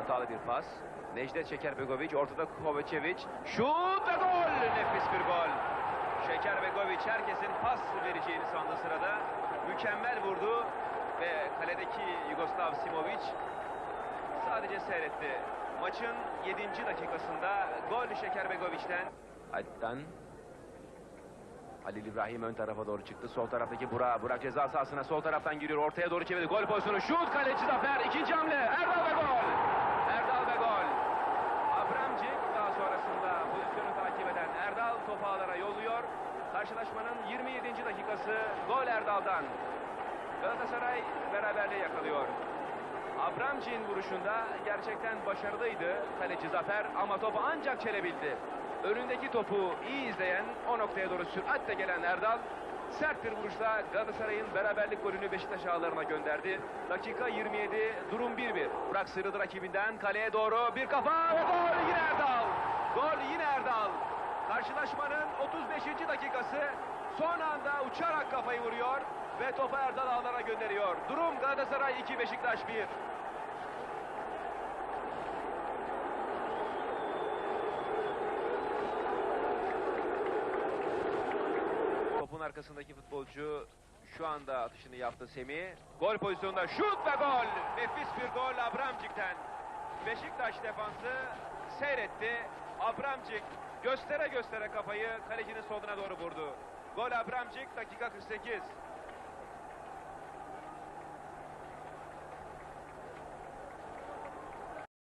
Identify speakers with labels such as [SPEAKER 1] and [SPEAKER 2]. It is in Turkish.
[SPEAKER 1] Hatalı bir pas. Necdet Şekerbegoviç ortada Kovacevic. Şut ve gol! Nefis bir gol. Şekerbegoviç herkesin pas vereceğini sandığı sırada mükemmel vurdu ve kaledeki Yugoslav Simovic sadece seyretti. Maçın 7. dakikasında gol Şekerbegoviç'ten. Hatta Halil İbrahim ön tarafa doğru çıktı. Sol taraftaki Burak. Burak ceza sahasına sol taraftan giriyor. Ortaya doğru çevirdi. Gol pozisyonu. Şut kaleci Zafer. İkinci hamle. Erdal ve gol. Erdal ve gol. Abramcik daha sonrasında pozisyonu takip eden Topu ağlara yolluyor. Karşılaşmanın 27. dakikası gol Erdal'dan. Galatasaray beraberliği yakalıyor. Abramcik'in vuruşunda gerçekten başarılıydı kaleci Zafer ama topu ancak çelebildi. Önündeki topu iyi izleyen o noktaya doğru süratle gelen Erdal sert bir vuruşla Galatasaray'ın beraberlik golünü Beşiktaş ağlarına gönderdi. Dakika 27 durum 1-1. Burak sıyrıldı rakibinden kaleye doğru bir kafa ve gol yine Erdal. Karşılaşmanın 35. dakikası son anda uçarak kafayı vuruyor ve topu Erdal ağlara gönderiyor. Durum Galatasaray 2 Beşiktaş 1. Topun arkasındaki futbolcu şu anda atışını yaptı Semih. Gol pozisyonunda şut ve gol. Nefis bir gol Abramcik'ten. Beşiktaş defansı seyretti. Abramcik göstere göstere kafayı kalecinin soluna doğru vurdu. Gol Abramcik dakika 48.